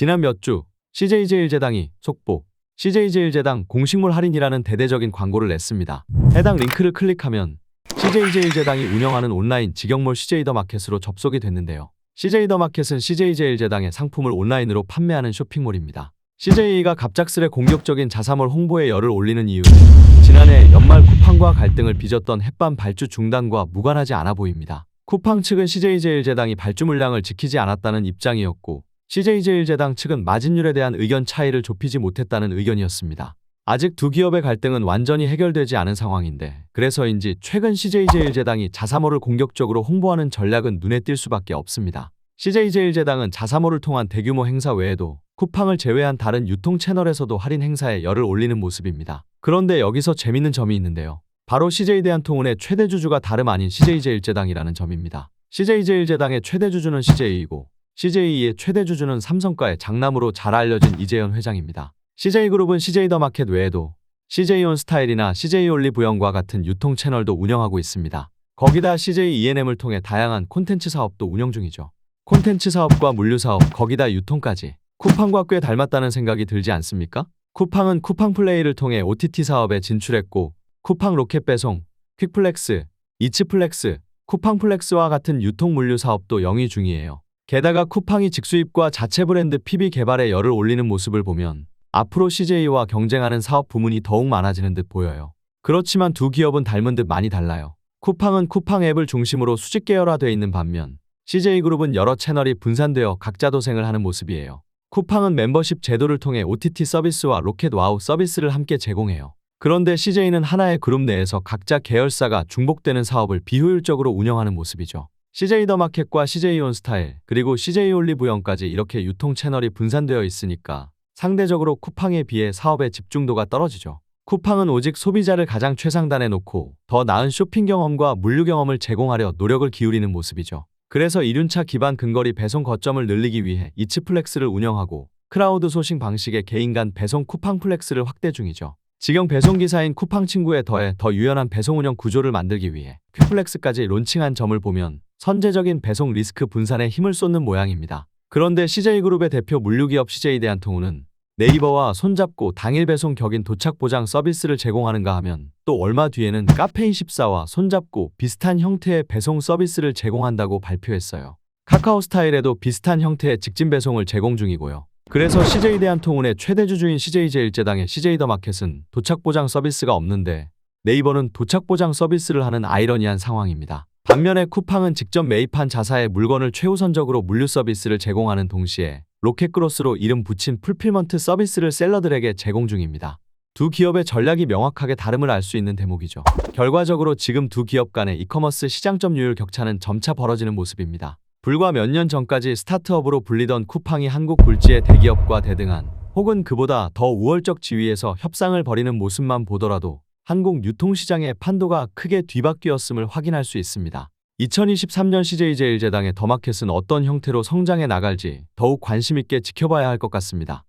지난 몇 주 CJ제일제당이 속보 CJ제일제당 공식물 할인이라는 대대적인 광고를 냈습니다. 해당 링크를 클릭하면 CJ제일제당이 운영하는 온라인 직영몰 CJ더마켓으로 접속이 됐는데요. CJ더마켓은 CJ제일제당의 상품을 온라인으로 판매하는 쇼핑몰입니다. CJ가 갑작스레 공격적인 자사몰 홍보에 열을 올리는 이유는 지난해 연말 쿠팡과 갈등을 빚었던 햇반 발주 중단과 무관하지 않아 보입니다. 쿠팡 측은 CJ제일제당이 발주 물량을 지키지 않았다는 입장이었고 CJ제일제당 측은 마진율에 대한 의견 차이를 좁히지 못했다는 의견이었습니다. 아직 두 기업의 갈등은 완전히 해결되지 않은 상황인데 그래서인지 최근 CJ제일제당이 자사몰을 공격적으로 홍보하는 전략은 눈에 띌 수밖에 없습니다. CJ제일제당은 자사몰을 통한 대규모 행사 외에도 쿠팡을 제외한 다른 유통 채널에서도 할인 행사에 열을 올리는 모습입니다. 그런데 여기서 재밌는 점이 있는데요. 바로 CJ대한통운의 최대 주주가 다름 아닌 CJ제일제당이라는 점입니다. CJ제일제당의 최대 주주는 CJ이고 CJ의 최대 주주는 삼성과의 장남으로 잘 알려진 이재현 회장입니다. CJ그룹은 CJ더마켓 외에도 CJ온 스타일이나 CJ올리브영과 같은 유통 채널도 운영하고 있습니다. 거기다 CJ E&M을 통해 다양한 콘텐츠 사업도 운영 중이죠. 콘텐츠 사업과 물류 사업, 거기다 유통까지 쿠팡과 꽤 닮았다는 생각이 들지 않습니까? 쿠팡은 쿠팡 플레이를 통해 OTT 사업에 진출했고 쿠팡 로켓 배송, 퀵플렉스, 이츠플렉스, 쿠팡 플렉스와 같은 유통 물류 사업도 영위 중이에요. 게다가 쿠팡이 직수입과 자체 브랜드 PB 개발에 열을 올리는 모습을 보면 앞으로 CJ와 경쟁하는 사업 부문이 더욱 많아지는 듯 보여요. 그렇지만 두 기업은 닮은 듯 많이 달라요. 쿠팡은 쿠팡 앱을 중심으로 수직 계열화되어 있는 반면 CJ그룹은 여러 채널이 분산되어 각자 도생을 하는 모습이에요. 쿠팡은 멤버십 제도를 통해 OTT 서비스와 로켓 와우 서비스를 함께 제공해요. 그런데 CJ는 하나의 그룹 내에서 각자 계열사가 중복되는 사업을 비효율적으로 운영하는 모습이죠. CJ 더마켓과 CJ 온스타일 그리고 CJ 올리브영까지 이렇게 유통 채널이 분산되어 있으니까 상대적으로 쿠팡에 비해 사업의 집중도가 떨어지죠. 쿠팡은 오직 소비자를 가장 최상단에 놓고 더 나은 쇼핑 경험과 물류 경험을 제공하려 노력을 기울이는 모습이죠. 그래서 이륜차 기반 근거리 배송 거점을 늘리기 위해 이츠플렉스를 운영하고 크라우드 소싱 방식의 개인 간 배송 쿠팡 플렉스를 확대 중이죠. 직영 배송 기사인 쿠팡 친구에 더해 더 유연한 배송 운영 구조를 만들기 위해 퀵플렉스까지 론칭한 점을 보면 선제적인 배송 리스크 분산에 힘을 쏟는 모양입니다. 그런데 CJ그룹의 대표 물류기업 CJ대한통운은 네이버와 손잡고 당일 배송 격인 도착 보장 서비스를 제공하는가 하면 또 얼마 뒤에는 카페인14와 손잡고 비슷한 형태의 배송 서비스를 제공한다고 발표했어요. 카카오 스타일에도 비슷한 형태의 직진 배송을 제공 중이고요. 그래서 CJ대한통운의 최대 주주인 CJ제일제당의 CJ더마켓은 도착 보장 서비스가 없는데 네이버는 도착 보장 서비스를 하는 아이러니한 상황입니다. 반면에 쿠팡은 직접 매입한 자사의 물건을 최우선적으로 물류 서비스를 제공하는 동시에 로켓크로스로 이름 붙인 풀필먼트 서비스를 셀러들에게 제공 중입니다. 두 기업의 전략이 명확하게 다름을 알 수 있는 대목이죠. 결과적으로 지금 두 기업 간의 이커머스 시장 점유율 격차는 점차 벌어지는 모습입니다. 불과 몇 년 전까지 스타트업으로 불리던 쿠팡이 한국 굴지의 대기업과 대등한 혹은 그보다 더 우월적 지위에서 협상을 벌이는 모습만 보더라도 한국 유통시장의 판도가 크게 뒤바뀌었음을 확인할 수 있습니다. 2023년 CJ제일제당의 더마켓은 어떤 형태로 성장해 나갈지 더욱 관심있게 지켜봐야 할 것 같습니다.